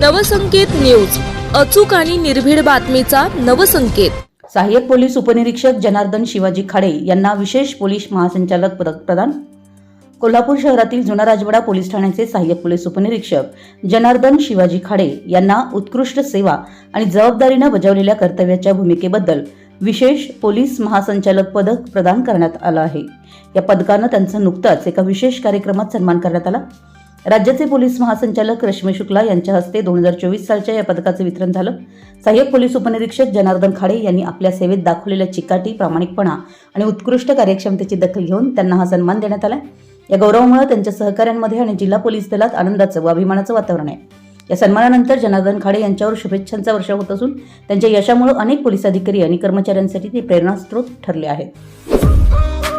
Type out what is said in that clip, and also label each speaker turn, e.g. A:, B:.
A: Navsanket news. अचूक आणि निर्भीड बातमीचा नवसंकेत.
B: सहाय्यक पोलीस उपनिरीक्षक जनार्दन शिवाजी खाडे यांना विशेष पोलीस महासंचालक पदक प्रदान. कोल्हापूर शहरातील जुना राजवाडा पोलीस ठाण्याचे सहाय्यक पोलीस उपनिरीक्षक जनार्दन शिवाजी खाडे यांना उत्कृष्ट सेवा आणि जबाबदारीनं बजावलेल्या कर्तव्याच्या भूमिकेबद्दल विशेष पोलीस महासंचालक पदक प्रदान करण्यात आलं आहे. या पदकानं त्यांचं नुकताच एका विशेष कार्यक्रमात सन्मान करण्यात आला. राज्याचे पोलीस महासंचालक रश्मी शुक्ला यांच्या हस्ते दोन हजार चोवीस सालच्या या पदकाचं वितरण झालं. सहाय्यक पोलीस उपनिरीक्षक जनार्दन खाडे यांनी आपल्या सेवेत दाखवलेल्या चिकाटी प्रामाणिकपणा आणि उत्कृष्ट कार्यक्षमतेची दखल घेऊन त्यांना हा सन्मान देण्यात आला या गौरवामुळे त्यांच्या सहकाऱ्यांमध्ये आणि जिल्हा पोलीस दलात आनंदाचं व अभिमानाचं वातावरण आहे. या सन्मानानंतर जनार्दन खाडे यांच्यावर शुभेच्छांचा वर्षाव होत असून त्यांच्या यशामुळे अनेक पोलीस अधिकारी आणि कर्मचाऱ्यांसाठी ते प्रेरणास्त्रोत ठरले आहेत.